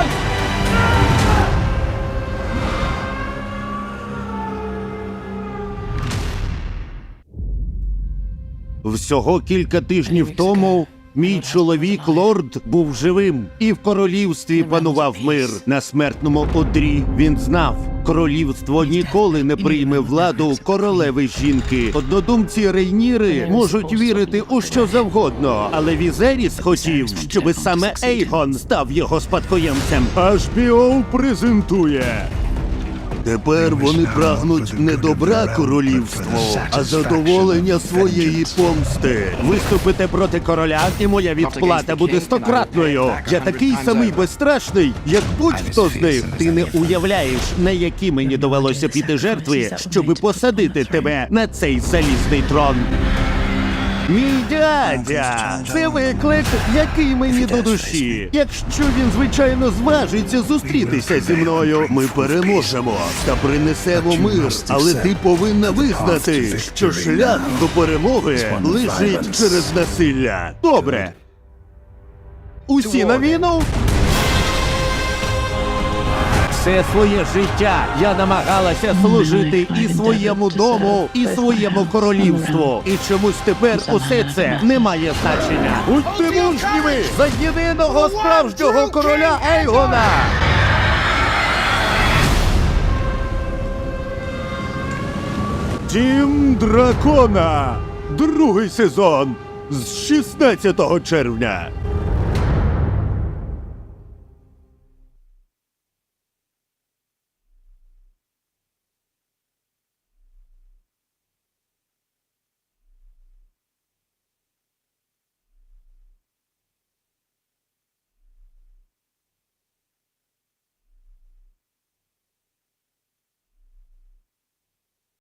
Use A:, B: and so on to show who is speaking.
A: Огонь! Всього кілька тижнів тому мій чоловік лорд був живим, і в королівстві панував мир. На смертному одрі він знав. Королівство ніколи не прийме владу королеви жінки. Однодумці Рейніри можуть вірити у що завгодно, але Візеріс хотів, щоби саме Ейгон став його спадкоємцем. HBO презентує. Тепер вони прагнуть не добра королівству, а задоволення своєї помсти. Виступите проти короля, і моя відплата буде стократною. Я такий самий безстрашний, як будь-хто з них. Ти не уявляєш, на які мені довелося піти жертви, щоби посадити тебе на цей залізний трон. Мій дядя, це виклик, який мені до душі. Якщо він, звичайно, зважиться зустрітися зі мною, ми переможемо та принесемо мир. Але ти повинна визнати, що шлях до перемоги лежить через насилля. Добре. Усі на війну? Все своє життя я намагалася служити і своєму дому, і своєму королівству. І чомусь тепер усе це не має значення. Будьте мужніми за єдиного справжнього короля Ейгона! Дім дракона. Другий сезон з 16 червня.